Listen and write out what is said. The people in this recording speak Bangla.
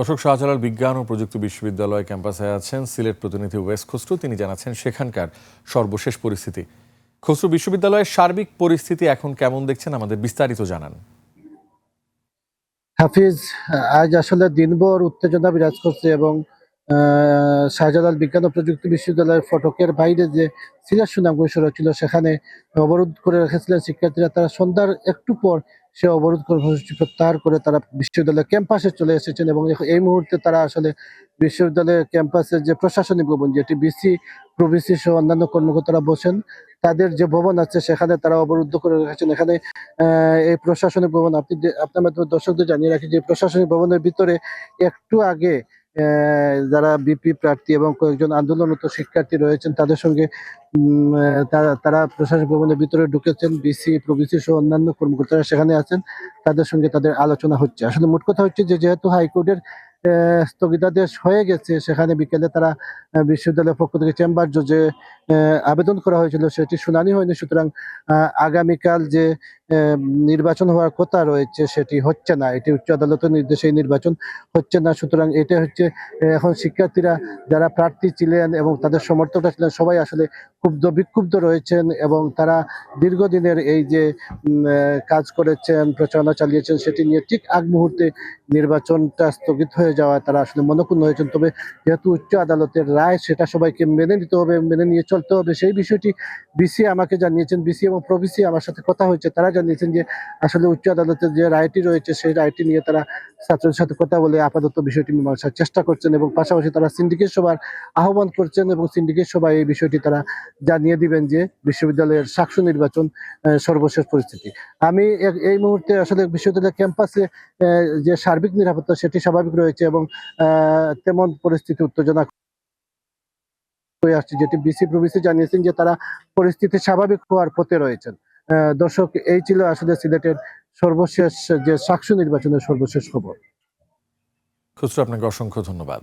দর্শক, শাহজালাল বিজ্ঞান ও প্রযুক্তি বিশ্ববিদ্যালয় ক্যাম্পাসে আছেন সিলেট প্রতিনিধি ওয়েস খসরু। তিনি জানাচ্ছেন সেখানকার সর্বশেষ পরিস্থিতি। খসরু, বিশ্ববিদ্যালয়ের সার্বিক পরিস্থিতি এখন কেমন দেখছেন? আমাদের বিস্তারিত জানান। হাফিজ, আজ আসলে দিনভর উত্তেজনা বিরাজ করছে এবং শাহজালাল বিজ্ঞান ও প্রযুক্তি বিশ্ববিদ্যালয়ের ফটকের বাইরে যে সিরাজ সুনাম সড়ক ছিল, সেখানে অবরোধ করে রেখেছিলেন শিক্ষার্থীরা। তারা সন্ধ্যার একটু পর সে অবরোধ কর্মসূচি প্রত্যাহার করে তারা বিশ্ববিদ্যালয়ের ক্যাম্পাসে চলে এসেছেন এবং এই মুহূর্তে তারা আসলে বিশ্ববিদ্যালয়ের ক্যাম্পাসের যে প্রশাসনিক ভবন, যেটি বিসি প্রভিসি সহ অন্যান্য কর্মকর্তারা বসেন, তাদের যে ভবন আছে, সেখানে তারা অবরুদ্ধ করে রেখেছেন। এখানে এই প্রশাসনিক ভবন, আপনি আপনার মাধ্যমে দর্শকদের জানিয়ে রাখি যে প্রশাসনিক ভবনের ভিতরে একটু আগে যারা বিপি প্রার্থী এবং কয়েকজন আন্দোলনরত শিক্ষার্থী রয়েছেন, তাদের সঙ্গে তারা প্রশাসনিক ভবনের ভিতরে ঢুকেছেন, বিসি প্রভিসি সহ অন্যান্য কর্মকর্তারা সেখানে আছেন, তাদের সঙ্গে তাদের আলোচনা হচ্ছে। আসলে মোট কথা হচ্ছে যে, যেহেতু হাইকোর্টের স্থগিতাদেশ হয়ে গেছে, সেখানে বিকেলে তারা বিশ্ববিদ্যালয়ের পক্ষ থেকে চেম্বার জজে আবেদন করা হয়েছিল, সেটি শুনানি হয়নি, সুতরাং আগামীকাল যে নির্বাচন হওয়ার কথা রয়েছে, সেটি হচ্ছে না। এটি উচ্চ আদালতের নির্দেশে নির্বাচন হচ্ছে না। সুতরাং এটা হচ্ছে এখন শিক্ষার্থীরা যারা প্রার্থী ছিলেন এবং তাদের সমর্থকরা ছিলেন, সবাই আসলে ক্ষুব্ধ, বিক্ষুব্ধ রয়েছেন এবং তারা দীর্ঘদিনের এই যে কাজ করেছেন, প্রচারণা চালিয়েছেন, সেটি নিয়ে ঠিক আগ মুহূর্তে নির্বাচনটা স্থগিত হয়ে যাওয়ায় তারা আসলে মনক্ষুণ্ণ হয়েছেন। তবে যেহেতু উচ্চ আদালতের রায়, সেটা সবাইকে মেনে নিতে হবে, মেনে নিয়ে চলতে হবে। সেই বিষয়টি বিসি আমাকে জানিয়েছেন। বিসি এবং প্রবিসি আমার সাথে কথা হয়েছে, তারা জানিয়েছেন যে আসলে উচ্চ আদালতের যে রায়টি রয়েছে, সেই রায়টি নিয়ে তারা ছাত্রদের সাথে কথা বলে আপাতত বিষয়টি মীমাংসার চেষ্টা করছেন এবং পাশাপাশি তারা সিন্ডিকেট সভার আহ্বান করছেন এবং সিন্ডিকেট সভায় এই বিষয়টি তারা জানিয়ে দিবেন যে বিশ্ববিদ্যালয়ের সাকসু নির্বাচন সর্বশেষ পরিস্থিতি। আমি এই মুহূর্তে আসলে বিশ্ববিদ্যালয়ের ক্যাম্পাসে যে সার্বিক নিরাপত্তা সেটি স্বাভাবিক রয়েছে এবং তেমন পরিস্থিতি উত্তেজনা হয়ে আসছে, যেটি বিসি প্রবিসি জানিয়েছেন যে তারা পরিস্থিতি স্বাভাবিক হওয়ার পথে রয়েছেন। দর্শক, এই ছিল আসলে সিলেটের সর্বশেষ যে সাক্ষ্য নির্বাচনের সর্বশেষ খবর। খুচরো, আপনাকে অসংখ্য ধন্যবাদ।